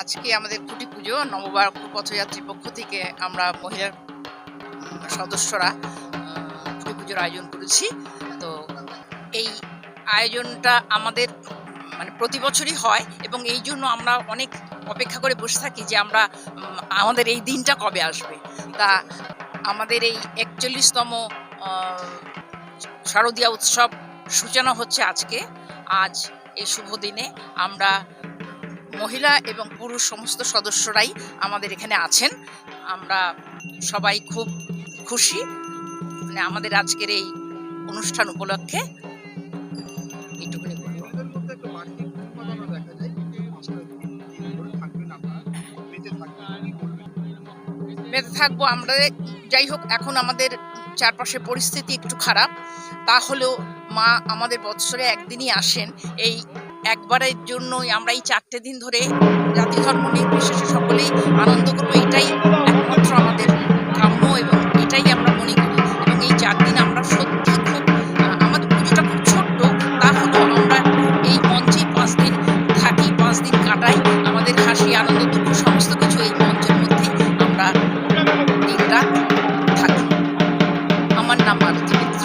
আজকে আমাদের খুঁটি পুজো, নববার পথযাত্রী পক্ষ থেকে আমরা মহিলার সদস্যরা খুঁটি পুজোর আয়োজন করেছি। তো এই আয়োজনটা আমাদের মানে প্রতি বছরই হয় এবং এই জন্য আমরা অনেক অপেক্ষা করে বসে থাকি যে আমরা আমাদের এই দিনটা কবে আসবে। তা আমাদের এই একচল্লিশতম শারদীয়া উৎসব সূচনা হচ্ছে আজকে। আজ এই শুভ দিনে আমরা মহিলা এবং পুরুষ সমস্ত সদস্যরাই আমাদের এখানে আছেন। আমরা সবাই খুব খুশি। মানে আমাদের আজকের এই অনুষ্ঠান উপলক্ষে বেঁচে মেতে থাকব আমরা যাই হোক এখন আমাদের চারপাশে পরিস্থিতি একটু খারাপ। তাহলেও মা আমাদের বৎসরে একদিনই আসেন এই একবারের জন্যই আমরা এই চারটে দিন ধরে জাতি ধর্ম নির্বিশেষে সকলেই আনন্দ করব, এটাই একমাত্র আমাদের কাম্য এবং এটাই আমরা মনে করি। এবং এই চার দিন আমরা সত্যি খুব আমাদের পুজোটা খুব ছোট্ট তাহলেও আমরা এই মঞ্চে পাঁচ দিন থাকি, পাঁচ দিন কাটাই। আমাদের হাসি, আনন্দ, দুঃখ, সমস্ত কিছু এই মঞ্চের মধ্যে আমরা দিনরাত থাকি। আমার নাম মালতী মিত্র।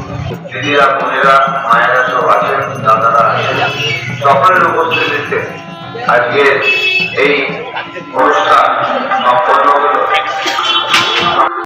দিদিরা বোনেরা মায়েরা সব আছেন দাদারা আছেন। সকলের উপস্থিতিতে আজকে এই অনুষ্ঠান